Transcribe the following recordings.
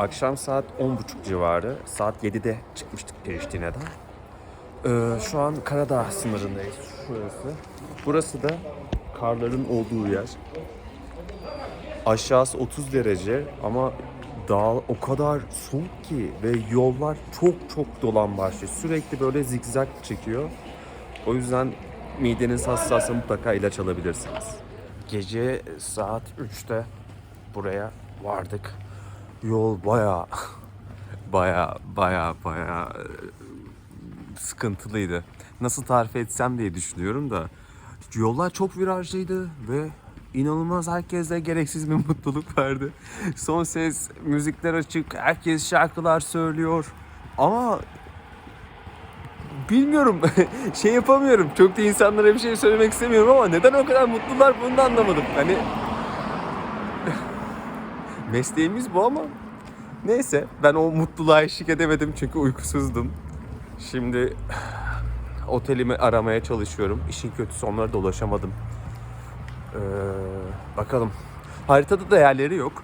Akşam saat 10.30 civarı. Saat 7'de çıkmıştık Priştine'den. Ee, şu an Karadağ sınırındayız. Şurası. Burası da karların olduğu yer. Aşağısı 30 derece ama dağ o kadar soğuk ki ve yollar çok çok dolan başlı. Sürekli böyle zigzag çekiyor. O yüzden mideniz hassassa mutlaka ilaç alabilirsiniz. Gece saat 3'te buraya vardık. Yol baya baya baya baya e, sıkıntılıydı. Nasıl tarif etsem diye düşünüyorum da yollar çok virajlıydı ve inanılmaz herkese gereksiz bir mutluluk verdi. Son ses, müzikler açık, herkes şarkılar söylüyor. Ama bilmiyorum şey yapamıyorum. Çok da insanlara bir şey söylemek istemiyorum ama neden o kadar mutlular bunu da anlamadım. Hani mesleğimiz bu ama neyse ben o mutluluğa eşlik edemedim çünkü uykusuzdum. Şimdi otelimi aramaya çalışıyorum. İşin kötüsü onlara da ulaşamadım. Ee, bakalım. Haritada da yerleri yok.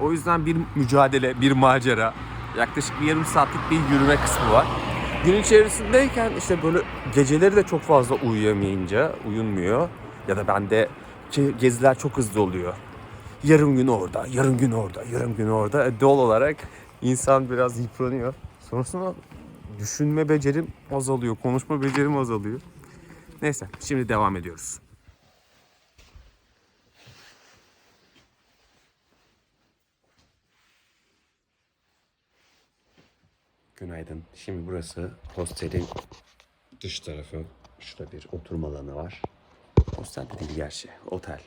O yüzden bir mücadele, bir macera. Yaklaşık bir yarım saatlik bir yürüme kısmı var. Gün içerisindeyken işte böyle geceleri de çok fazla uyuyamayınca uyunmuyor. Ya da bende geziler çok hızlı oluyor. Yarım gün orada, yarım gün orada, yarım gün orada. E, Doğal olarak insan biraz yıpranıyor. Sonrasında düşünme becerim azalıyor, konuşma becerim azalıyor. Neyse, şimdi devam ediyoruz. Günaydın. Şimdi burası hostelin dış tarafı. Şurada bir oturma alanı var. Hostel de değil gerçi. Otel.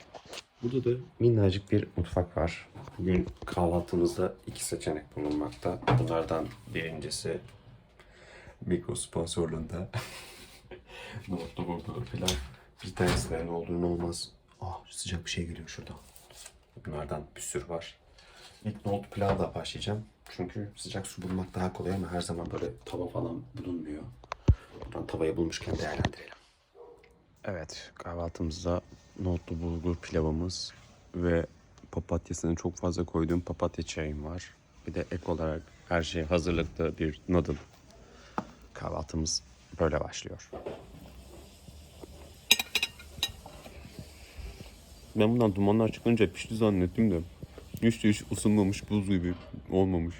Burada da minnacık bir mutfak var. Bugün kahvaltımızda iki seçenek bulunmakta. Bunlardan birincisi mikro sponsorluğunda. Nohutlu bulgur pilav. Bir tanesi de ne olur ne olmaz. Ah sıcak bir şey geliyor şuradan. Bunlardan bir sürü var. İlk nohut pilavla başlayacağım. Çünkü sıcak su bulmak daha kolay ama her zaman böyle tava falan bulunmuyor. Buradan tavayı bulmuşken değerlendirelim. Evet kahvaltımızda nohutlu bulgur pilavımız ve papatyasını çok fazla koyduğum papatya çayım var. Bir de ek olarak her şey hazırlıkta bir noodle. Kahvaltımız böyle başlıyor. Ben bundan dumanlar çıkınca pişti zannettim de. Hiç de hiç ısınmamış buz gibi olmamış.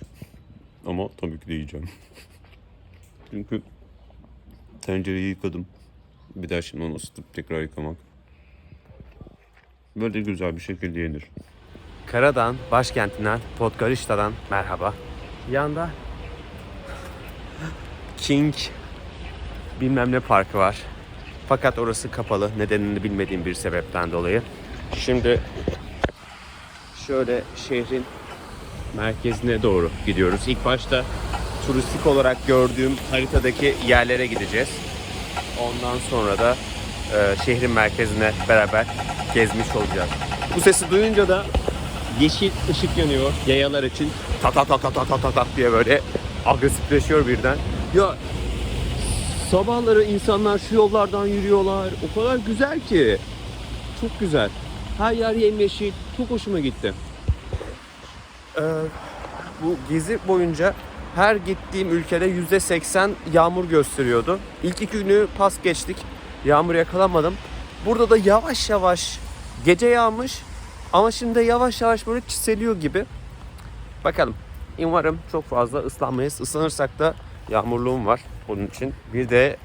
Ama tabii ki de yiyeceğim. Çünkü tencereyi yıkadım. Bir daha şimdi onu ısıtıp tekrar yıkamak. Böyle güzel bir şekilde yenir. Karadağ'ın başkentinden Podgorica'dan merhaba. Yanda King bilmem ne parkı var. Fakat orası kapalı. Nedenini bilmediğim bir sebepten dolayı. Şimdi şöyle şehrin merkezine doğru gidiyoruz. İlk başta turistik olarak gördüğüm haritadaki yerlere gideceğiz. Ondan sonra da e, şehrin merkezine beraber gezmiş olacağız. Bu sesi duyunca da yeşil ışık yanıyor yayalar için. Ta ta ta ta ta ta ta ta diye böyle agresifleşiyor birden. Ya sabahları insanlar şu yollardan yürüyorlar. O kadar güzel ki. Çok güzel. Her yer yemyeşil. Çok hoşuma gitti. Ee, bu gezi boyunca her gittiğim ülkede yüzde seksen yağmur gösteriyordu. İlk iki günü pas geçtik. Yağmur yakalamadım. Burada da yavaş yavaş gece yağmış ama şimdi yavaş yavaş böyle çiseliyor gibi. Bakalım. Umarım çok fazla ıslanmayız. Islanırsak da yağmurluğum var onun için. Bir de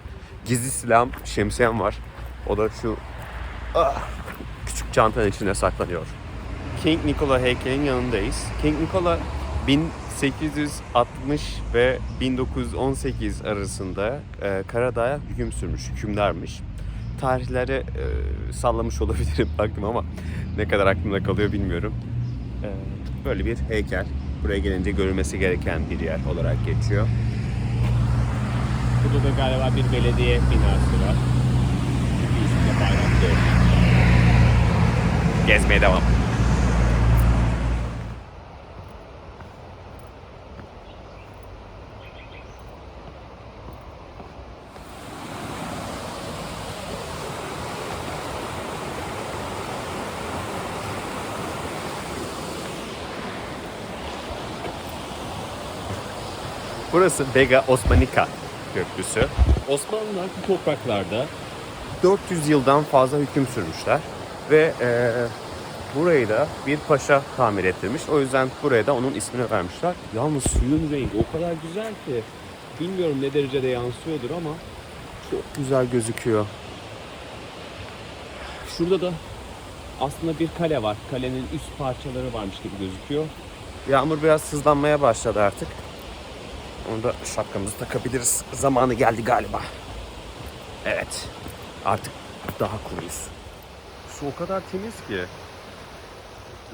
gizli silahım şemsiyem var. O da şu ah, küçük çantanın içine saklanıyor. King Nikola heykelin yanındayız. King Nikola 1860 ve 1918 arasında e, Karadağ'a hüküm sürmüş, hükümdarmış. Tarihleri e, sallamış olabilirim baktım ama ne kadar aklımda kalıyor bilmiyorum. E, böyle bir heykel. Buraya gelince görülmesi gereken bir yer olarak geçiyor. Burada da galiba bir belediye binası var. Gezmeye devam. Burası Vega Osmanica Köprüsü. Osmanlılar bu topraklarda 400 yıldan fazla hüküm sürmüşler ve eee, burayı da bir paşa tamir ettirmiş. O yüzden buraya da onun ismini vermişler. Yalnız suyun rengi o kadar güzel ki bilmiyorum ne derecede yansıyordur ama Çok güzel gözüküyor. şurada da aslında bir kale var. Kalenin üst parçaları varmış gibi gözüküyor. Yağmur biraz sızlanmaya başladı artık. Onu da şapkamızı takabiliriz. Zamanı geldi galiba. Evet. Artık daha kuruyuz. Su o kadar temiz ki.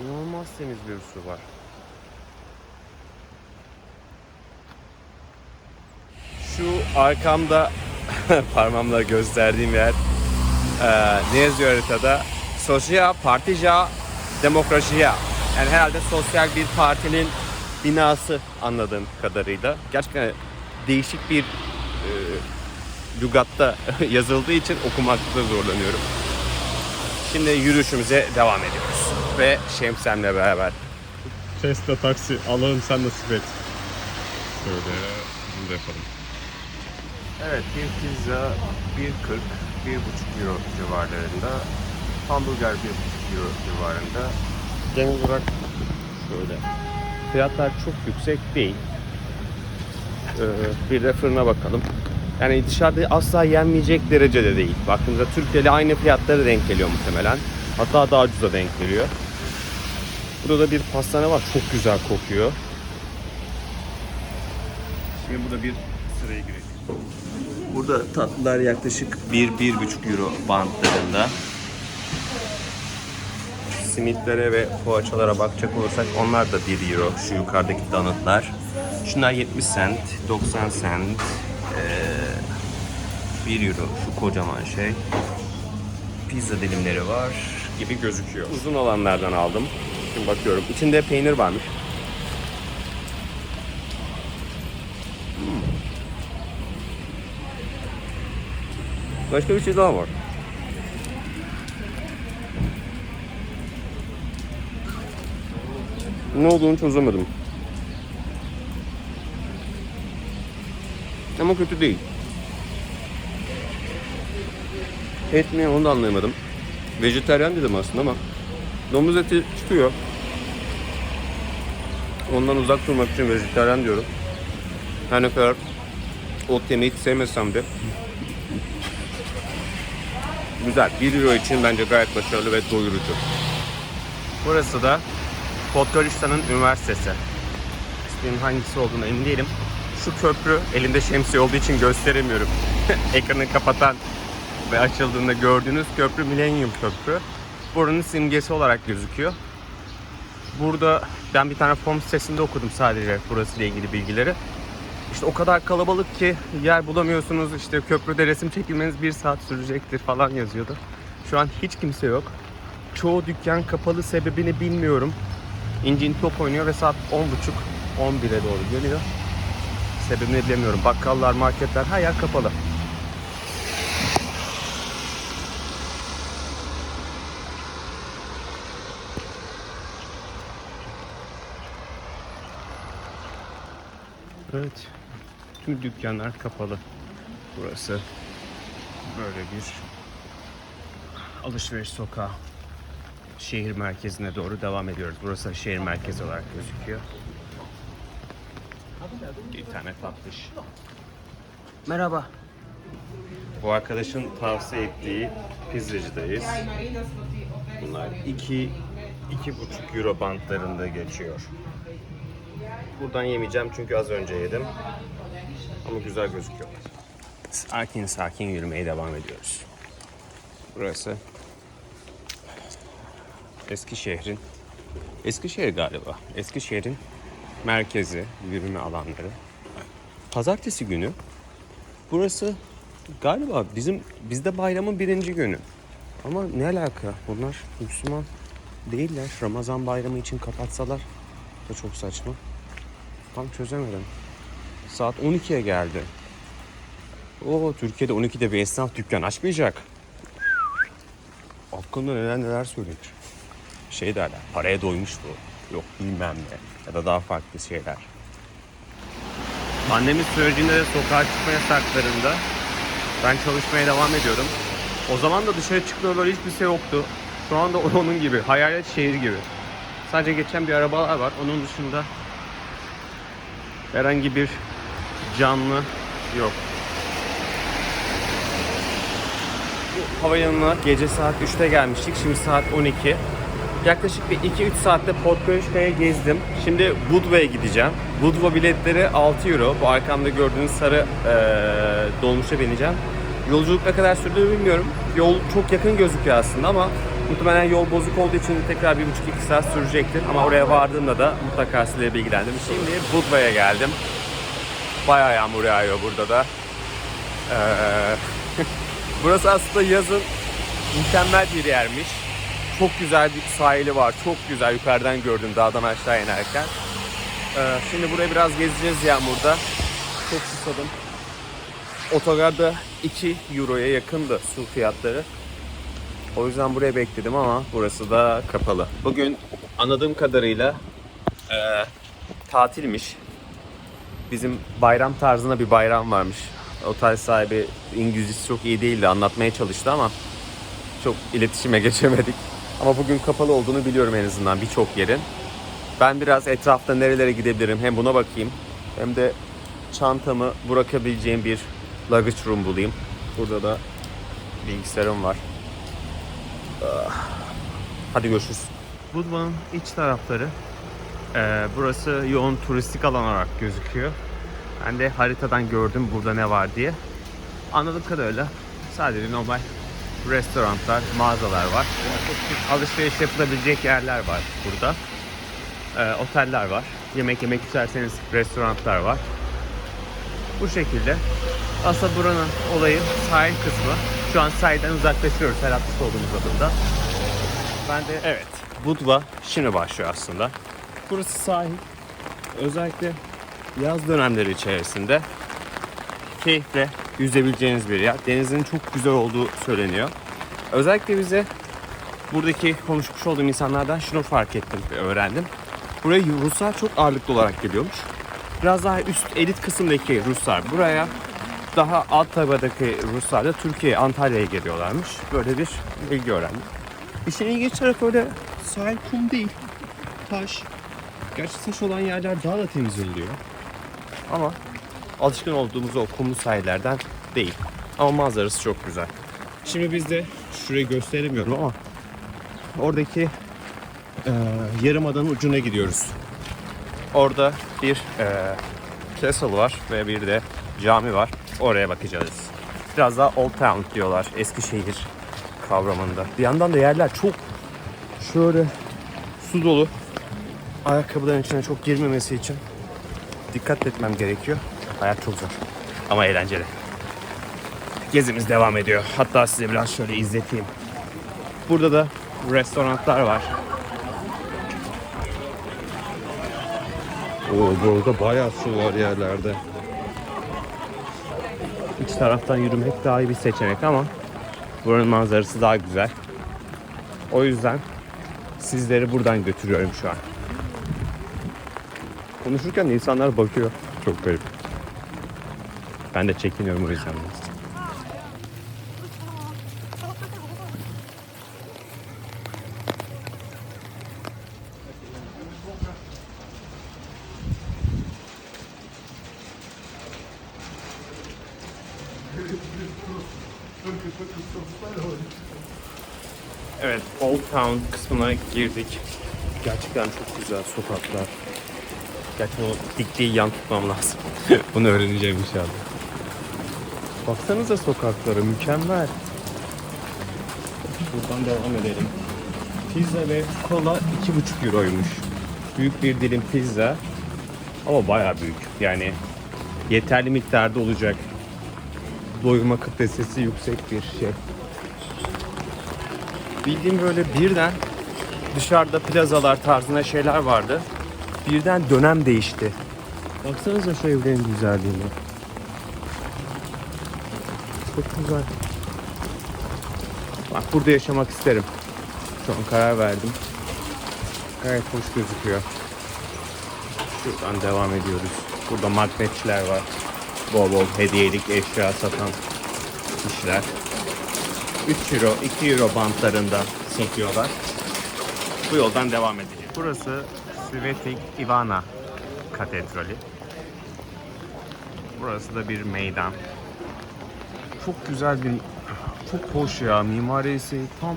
İnanılmaz temiz bir su var. Şu arkamda parmağımla gösterdiğim yer eee ne yazıyor haritada? Sosyal Partija Demokrasiya. Yani herhalde sosyal bir partinin binası anladığım kadarıyla. Gerçekten değişik bir e, lügatta yazıldığı için okumakta zorlanıyorum. Şimdi yürüyüşümüze devam ediyoruz. Ve Şemsem'le beraber. Tesla taksi Allah'ım sen nasip et. Şöyle bunu da yapalım. Evet bir pizza 1.40 1.5 euro civarlarında. Hamburger 1.5 euro civarında. Genel olarak şöyle. Fiyatlar çok yüksek değil. Ee, bir de fırına bakalım. Yani dışarıda asla yenmeyecek derecede değil. Baktığımızda Türkiye ile aynı fiyatlara denk geliyor muhtemelen. Hatta daha ucuza denk geliyor. Burada da bir pastane var. Çok güzel kokuyor. Şimdi burada bir sıraya girelim. Burada tatlılar yaklaşık 1-1,5 euro bantlarında. Simitlere ve poğaçalara bakacak olursak onlar da 1 euro şu yukarıdaki donutlar. Şunlar 70 cent, 90 cent, eee 1 euro şu kocaman şey. Pizza dilimleri var gibi gözüküyor. Uzun olanlardan aldım. Şimdi bakıyorum. İçinde peynir varmış. Başka bir şey daha var. Ne olduğunu çözemedim. Ama kötü değil. Et mi onu da anlayamadım. Vejetaryen dedim aslında ama domuz eti çıkıyor. Ondan uzak durmak için vejetaryen diyorum. Her ne kadar ot yemeyi sevmesem de Güzel. 1 euro için bence gayet başarılı ve doyurucu. Burası da Podgorica'nın üniversitesi. İsminin hangisi olduğunu emin değilim. Şu köprü elimde şemsiye olduğu için gösteremiyorum. Ekranı kapatan ve açıldığında gördüğünüz köprü Millennium Köprü. Buranın simgesi olarak gözüküyor. Burada ben bir tane form sitesinde okudum sadece burası ile ilgili bilgileri. İşte o kadar kalabalık ki yer bulamıyorsunuz. İşte köprüde resim çekilmeniz bir saat sürecektir falan yazıyordu. Şu an hiç kimse yok. Çoğu dükkan kapalı sebebini bilmiyorum. İncin top oynuyor ve saat 10.30 11'e doğru geliyor. Sebebini bilemiyorum. Bakkallar, marketler her yer kapalı. Evet. Tüm dükkanlar kapalı. Burası böyle bir alışveriş sokağı. Şehir merkezine doğru devam ediyoruz. Burası şehir merkezi olarak gözüküyor. Bir tane tatlış. Merhaba. Bu arkadaşın tavsiye ettiği pizzacıdayız. Bunlar 2 2,5 euro bantlarında geçiyor. Buradan yemeyeceğim çünkü az önce yedim. Ama güzel gözüküyor. Sakin sakin yürümeye devam ediyoruz. Burası Eskişehir'in Eskişehir galiba. Eskişehir'in merkezi, yürüme alanları. Pazartesi günü burası galiba bizim bizde bayramın birinci günü. Ama ne alaka? Bunlar Müslüman değiller. Ramazan bayramı için kapatsalar da çok saçma. Tam çözemedim. Saat 12'ye geldi. O Türkiye'de 12'de bir esnaf dükkan açmayacak. Hakkında neler neler söylenir. Şey derler, paraya doymuş bu. Yok bilmem ne. Ya da daha farklı şeyler. Pandemi sürecinde de sokağa çıkma yasaklarında ben çalışmaya devam ediyordum. O zaman da dışarı çıktığımda böyle hiçbir şey yoktu. Şu anda onun gibi, hayalet şehir gibi. Sadece geçen bir arabalar var. Onun dışında herhangi bir canlı yok. Bu havalimanına gece saat 3'te gelmiştik. Şimdi saat 12. Yaklaşık bir 2-3 saatte Podgorica'ya gezdim. Şimdi Budva'ya gideceğim. Budva biletleri 6 euro. Bu arkamda gördüğünüz sarı eee dolmuşa bineceğim. Yolculuk ne kadar sürdüğünü bilmiyorum. Yol çok yakın gözüküyor aslında ama muhtemelen yol bozuk olduğu için tekrar 1,5-2 saat sürecektir. Ama oraya vardığımda da mutlaka size bilgilendim. Şimdi Budva'ya geldim. Bayağı yağmur yağıyor burada da. Eee Burası aslında yazın mükemmel bir yermiş. Çok güzel bir sahili var. Çok güzel yukarıdan gördüm dağdan aşağı inerken. Ee, şimdi burayı biraz gezeceğiz yağmurda. Çok susadım. Otogarda 2 euroya yakındı su fiyatları. O yüzden buraya bekledim ama burası da kapalı. Bugün anladığım kadarıyla e, tatilmiş. Bizim bayram tarzında bir bayram varmış. Otel sahibi İngilizcesi çok iyi değildi. Anlatmaya çalıştı ama çok iletişime geçemedik. Ama bugün kapalı olduğunu biliyorum en azından birçok yerin. Ben biraz etrafta nerelere gidebilirim hem buna bakayım hem de çantamı bırakabileceğim bir luggage room bulayım. Burada da bilgisayarım var. Ah. Hadi görüşürüz. Budva'nın iç tarafları. Ee, burası yoğun turistik alan olarak gözüküyor. Ben de haritadan gördüm burada ne var diye. Anladığım kadarıyla sadece normal restoranlar, mağazalar var. Alışveriş yapılabilecek yerler var burada. Ee, oteller var. Yemek yemek isterseniz restoranlar var. Bu şekilde. Aslında buranın olayı sahil kısmı. Şu an sahilden uzaklaşıyoruz her hafta olduğumuz adında. Ben de evet Budva şimdi başlıyor aslında. Burası sahil. Özellikle yaz dönemleri içerisinde keyifle yüzebileceğiniz bir yer. Denizin çok güzel olduğu söyleniyor. Özellikle bize buradaki konuşmuş olduğum insanlardan şunu fark ettim ve öğrendim. Buraya Ruslar çok ağırlıklı olarak geliyormuş. Biraz daha üst elit kısımdaki Ruslar buraya, daha alt tabadaki Ruslar da Türkiye, Antalya'ya geliyorlarmış. Böyle bir bilgi öğrendim. İşin ilginç tarafı öyle sahil kum değil, taş. Gerçi taş olan yerler daha da temiz. Ama alışkın olduğumuz o kumlu sahillerden değil. Ama manzarası çok güzel. Şimdi biz de şurayı gösteremiyorum ama oradaki e, yarımadanın ucuna gidiyoruz. Orada bir e, castle var ve bir de cami var. Oraya bakacağız. Biraz daha Old Town diyorlar. Eskişehir kavramında. Bir yandan da yerler çok şöyle su dolu. Ayakkabıların içine çok girmemesi için dikkat etmem gerekiyor. Hayat çok zor ama eğlenceli. Gezimiz devam ediyor. Hatta size biraz şöyle izleteyim. Burada da restoranlar var. Oo, burada bayağı su var yerlerde. İç taraftan yürümek daha iyi bir seçenek ama buranın manzarası daha güzel. O yüzden sizleri buradan götürüyorum şu an. Konuşurken insanlar bakıyor. Çok garip. Ben de çekiniyorum o yüzden. Evet, Old Town kısmına girdik. Gerçekten çok güzel sokaklar. Gerçekten o dikliği yan tutmam lazım. Bunu öğreneceğim inşallah. Baksanıza sokaklara mükemmel. Buradan devam edelim. Pizza ve kola 2,5 euroymuş. Büyük bir dilim pizza. Ama bayağı büyük. Yani yeterli miktarda olacak. Doyurma kapasitesi yüksek bir şey. Bildiğim böyle birden dışarıda plazalar tarzında şeyler vardı. Birden dönem değişti. Baksanıza şu evlerin güzelliğine. Çok güzel. Bak burada yaşamak isterim. Şu an karar verdim. Gayet hoş gözüküyor. Şuradan devam ediyoruz. Burada magnetçiler var. Bol bol hediyelik eşya satan kişiler. 3 euro, 2 euro bantlarında satıyorlar. Bu yoldan devam edeceğiz. Burası Svetik Ivana Katedrali. Burası da bir meydan. Çok güzel bir, çok hoş ya mimarisi tam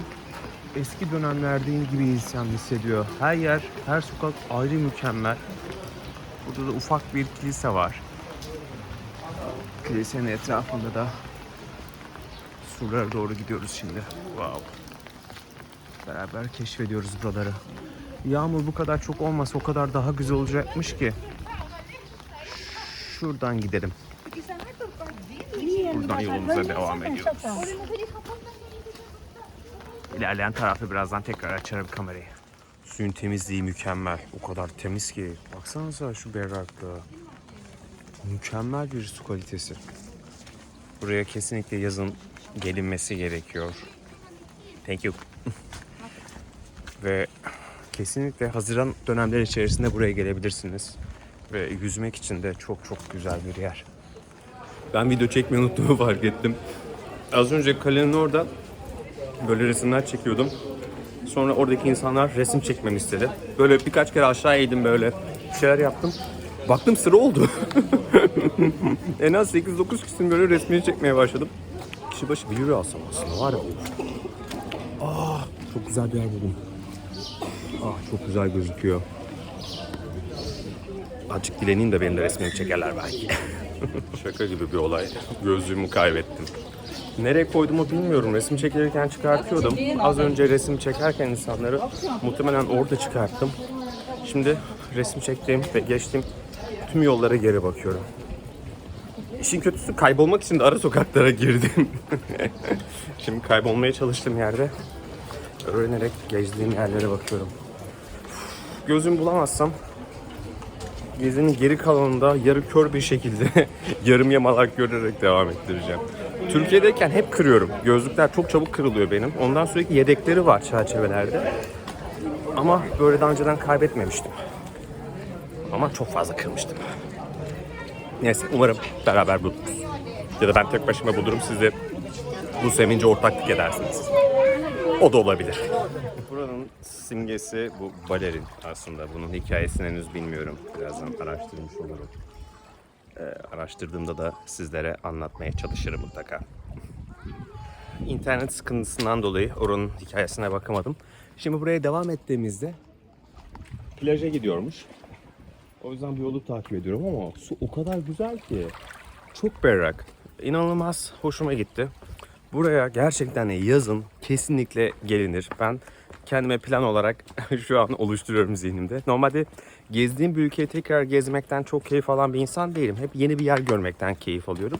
eski dönemlerdeyim gibi insan hissediyor. Her yer, her sokak ayrı mükemmel. Burada da ufak bir kilise var. Kilisenin etrafında da surlara doğru gidiyoruz şimdi. Wow. Beraber keşfediyoruz buraları. Yağmur bu kadar çok olmasa o kadar daha güzel olacakmış ki. Şuradan gidelim. Buradan yolumuza devam ediyoruz. İlerleyen tarafta birazdan tekrar açarım kamerayı. Suyun temizliği mükemmel. O kadar temiz ki. Baksanıza şu berraklığa. Mükemmel bir su kalitesi. Buraya kesinlikle yazın gelinmesi gerekiyor. Thank you. Ve kesinlikle Haziran dönemleri içerisinde buraya gelebilirsiniz. Ve yüzmek için de çok çok güzel bir yer. Ben video çekmeyi unuttuğumu fark ettim. Az önce kalenin orada böyle resimler çekiyordum. Sonra oradaki insanlar resim çekmemi istedi. Böyle birkaç kere aşağı eğdim böyle bir şeyler yaptım. Baktım sıra oldu. en az 8-9 kişinin böyle resmini çekmeye başladım. Kişi başı 1 euro alsam aslında var ya. Ah çok güzel bir yer buldum. Ah çok güzel gözüküyor. Azıcık dileneyim de benim de resmimi çekerler belki. Şaka gibi bir olay. Gözlüğümü kaybettim. Nereye koyduğumu bilmiyorum. Resim çekilirken çıkartıyordum. Az önce resim çekerken insanları muhtemelen orada çıkarttım. Şimdi resim çektiğim ve geçtiğim tüm yollara geri bakıyorum. İşin kötüsü kaybolmak için de ara sokaklara girdim. Şimdi kaybolmaya çalıştığım yerde öğrenerek gezdiğim yerlere bakıyorum. Gözüm bulamazsam gezinin geri kalanında yarı kör bir şekilde yarım yamalak görerek devam ettireceğim. Türkiye'deyken hep kırıyorum. Gözlükler çok çabuk kırılıyor benim. Ondan sürekli yedekleri var çerçevelerde. Ama böyle daha önceden kaybetmemiştim. Ama çok fazla kırmıştım. Neyse umarım beraber buluruz. Ya da ben tek başıma bulurum siz de bu sevince ortaklık edersiniz. O da olabilir. Buranın simgesi bu balerin aslında. Bunun hikayesini henüz bilmiyorum. Birazdan araştırmış olurum. Ee, araştırdığımda da sizlere anlatmaya çalışırım mutlaka. İnternet sıkıntısından dolayı oranın hikayesine bakamadım. Şimdi buraya devam ettiğimizde plaja gidiyormuş. O yüzden bu yolu takip ediyorum ama su o kadar güzel ki. Çok berrak. İnanılmaz hoşuma gitti. Buraya gerçekten yazın kesinlikle gelinir. Ben kendime plan olarak şu an oluşturuyorum zihnimde. Normalde gezdiğim bir ülkeyi tekrar gezmekten çok keyif alan bir insan değilim. Hep yeni bir yer görmekten keyif alıyorum.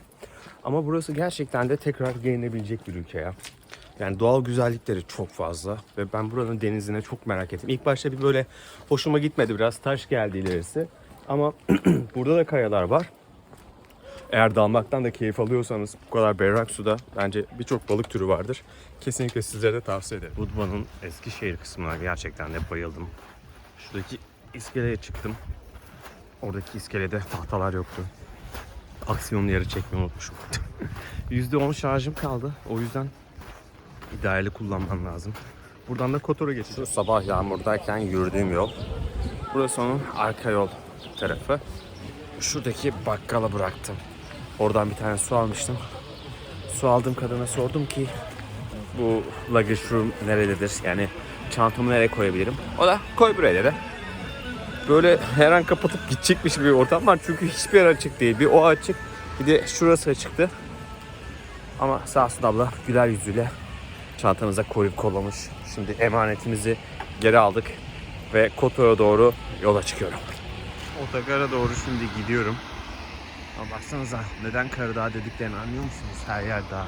Ama burası gerçekten de tekrar gelinebilecek bir ülke ya. Yani doğal güzellikleri çok fazla ve ben buranın denizine çok merak ettim. İlk başta bir böyle hoşuma gitmedi biraz taş geldi ilerisi. Ama burada da kayalar var. Eğer dalmaktan da keyif alıyorsanız bu kadar berrak suda bence birçok balık türü vardır. Kesinlikle sizlere de tavsiye ederim. Budva'nın Eskişehir kısmına gerçekten de bayıldım. Şuradaki iskeleye çıktım. Oradaki iskelede tahtalar yoktu. Aksiyonlu yarı çekmeyi unutmuşum. %10 şarjım kaldı. O yüzden idareli kullanmam lazım. Buradan da Kotor'a geçeceğiz. Sabah yağmurdayken yürüdüğüm yol. Burası onun arka yol tarafı. Şuradaki bakkala bıraktım. Oradan bir tane su almıştım. Su aldığım kadına sordum ki bu luggage room nerededir? Yani çantamı nereye koyabilirim? O da koy buraya dedi. Böyle her an kapatıp gidecekmiş bir ortam var. Çünkü hiçbir yer açık değil. Bir o açık bir de şurası açıktı. Ama sağ olsun abla güler yüzüyle çantamıza koyup kollamış. Şimdi emanetimizi geri aldık ve Koto'ya doğru yola çıkıyorum. Otogara doğru şimdi gidiyorum. Ama baksanıza neden Karadağ dediklerini anlıyor musunuz? Her yer dağ.